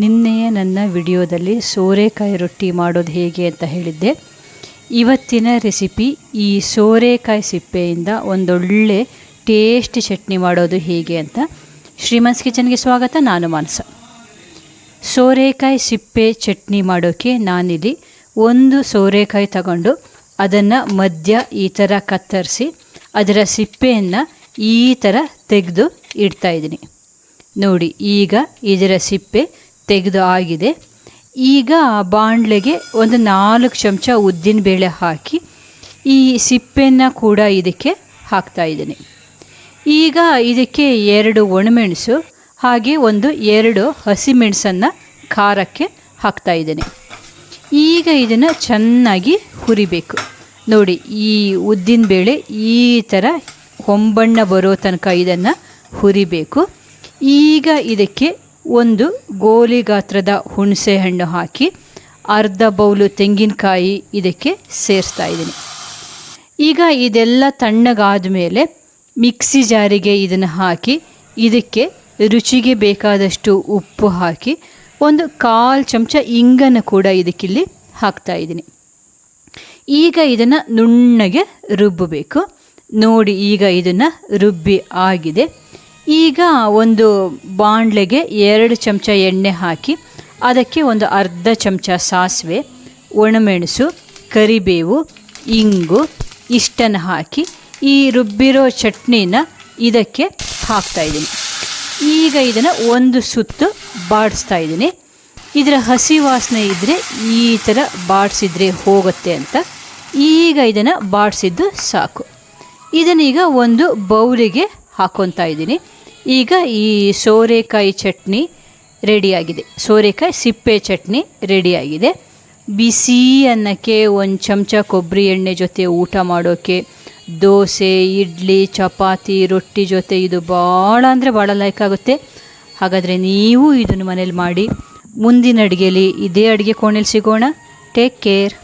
ನಿನ್ನೆಯ ನನ್ನ ವಿಡಿಯೋದಲ್ಲಿ ಸೋರೆಕಾಯಿ ರೊಟ್ಟಿ ಮಾಡೋದು ಹೇಗೆ ಅಂತ ಹೇಳಿದ್ದೆ. ಇವತ್ತಿನ ರೆಸಿಪಿ ಈ ಸೋರೆಕಾಯಿ ಸಿಪ್ಪೆಯಿಂದ ಒಂದೊಳ್ಳೆ ಟೇಸ್ಟಿ ಚಟ್ನಿ ಮಾಡೋದು ಹೇಗೆ ಅಂತ ಶ್ರೀಮನ್ಸ್ ಕಿಚನ್ಗೆ ಸ್ವಾಗತ, ನಾನು ಮಾನಸ. ಸೋರೆಕಾಯಿ ಸಿಪ್ಪೆ ಚಟ್ನಿ ಮಾಡೋಕ್ಕೆ ನಾನಿಲ್ಲಿ ಒಂದು ಸೋರೆಕಾಯಿ ತಗೊಂಡು ಅದನ್ನು ಮಧ್ಯ ಈ ಥರ ಕತ್ತರಿಸಿ ಅದರ ಸಿಪ್ಪೆಯನ್ನು ಈ ಥರ ತೆಗೆದು ಇಡ್ತಾ ಇದ್ದೀನಿ. ನೋಡಿ, ಈಗ ಇದರ ಸಿಪ್ಪೆ ತೆಗೆದು ಆಗಿದೆ ಈಗ ಬಾಣಲೆಗೆ ಒಂದು ನಾಲ್ಕು ಚಮಚ ಉದ್ದಿನ ಬೇಳೆ ಹಾಕಿ ಈ ಸಿಪ್ಪೆಯನ್ನು ಕೂಡ ಇದಕ್ಕೆ ಹಾಕ್ತಾ ಇದ್ದೀನಿ. ಈಗ ಇದಕ್ಕೆ ಎರಡು ಒಣಮೆಣಸು ಹಾಗೆ ಒಂದು ಎರಡು ಹಸಿಮೆಣಸನ್ನು ಖಾರಕ್ಕೆ ಹಾಕ್ತಾ ಇದ್ದೀನಿ. ಈಗ ಇದನ್ನು ಚೆನ್ನಾಗಿ ಹುರಿಬೇಕು. ನೋಡಿ, ಈ ಉದ್ದಿನಬೇಳೆ ಈ ಥರ ಹೊಂಬಣ್ಣ ಬರೋ ತನಕ ಇದನ್ನು ಹುರಿಬೇಕು. ಈಗ ಇದಕ್ಕೆ ಒಂದು ಗೋಲಿ ಗಾತ್ರದ ಹುಣಸೆ ಹಣ್ಣು ಹಾಕಿ ಅರ್ಧ ಬೌಲು ತೆಂಗಿನಕಾಯಿ ಇದಕ್ಕೆ ಸೇರಿಸ್ತಾ ಇದ್ದೀನಿ. ಈಗ ಇದೆಲ್ಲ ತಣ್ಣಗಾದ ಮೇಲೆ ಮಿಕ್ಸಿ ಜಾರಿಗೆ ಇದನ್ನು ಹಾಕಿ ಇದಕ್ಕೆ ರುಚಿಗೆ ಬೇಕಾದಷ್ಟು ಉಪ್ಪು ಹಾಕಿ ಒಂದು ಕಾಲು ಚಮಚ ಇಂಗನ್ನು ಕೂಡ ಇದಕ್ಕಿಲ್ಲಿ ಹಾಕ್ತಾ ಇದ್ದೀನಿ. ಈಗ ಇದನ್ನು ನುಣ್ಣಗೆ ರುಬ್ಬಬೇಕು. ನೋಡಿ ಈಗ ಇದನ್ನು ರುಬ್ಬಿ ಆಗಿದೆ. ಈಗ ಒಂದು ಬಾಣಲೆಗೆ ಎರಡು ಚಮಚ ಎಣ್ಣೆ ಹಾಕಿ, ಅದಕ್ಕೆ ಒಂದು ಅರ್ಧ ಚಮಚ ಸಾಸಿವೆ, ಒಣಮೆಣಸು, ಕರಿಬೇವು, ಇಂಗು ಇಷ್ಟನ್ನು ಹಾಕಿ ಈ ರುಬ್ಬಿರೋ ಚಟ್ನಿನ ಇದಕ್ಕೆ ಹಾಕ್ತಾ ಇದ್ದೀನಿ. ಈಗ ಇದನ್ನು ಒಂದು ಸುತ್ತು ಬಾಡಿಸ್ತಾ ಇದ್ದೀನಿ. ಇದರ ಹಸಿ ವಾಸನೆ ಇದ್ದರೆ ಈ ಥರ ಬಾಡಿಸಿದ್ರೆ ಹೋಗುತ್ತೆ ಅಂತ. ಈಗ ಇದನ್ನು ಬಾಡಿಸಿದ್ದು ಸಾಕು. ಇದನ್ನೀಗ ಒಂದು ಬೌಲಿಗೆ ಹಾಕ್ಕೊತಾ ಇದ್ದೀನಿ. ಈಗ ಈ ಸೋರೆಕಾಯಿ ಚಟ್ನಿ ರೆಡಿಯಾಗಿದೆ. ಸೋರೆಕಾಯಿ ಸಿಪ್ಪೆ ಚಟ್ನಿ ರೆಡಿಯಾಗಿದೆ. ಬಿಸಿ ಅನ್ನಕ್ಕೆ ಒಂದು ಚಮಚ ಕೊಬ್ಬರಿ ಎಣ್ಣೆ ಜೊತೆ ಊಟ ಮಾಡೋಕ್ಕೆ ದೋಸೆ, ಇಡ್ಲಿ, ಚಪಾತಿ, ರೊಟ್ಟಿ ಜೊತೆ ಇದು ಭಾಳ ಅಂದರೆ ಭಾಳ ಲೈಕ್ ಆಗುತ್ತೆ. ಹಾಗಾದರೆ ನೀವು ಇದನ್ನು ಮನೇಲಿ ಮಾಡಿ ಮುಂದಿನ ಅಡುಗೆಯಲ್ಲಿ ಇದೇ ಅಡುಗೆ ಕೋಣೆಯಲ್ಲಿ ಸಿಗೋಣ. Take care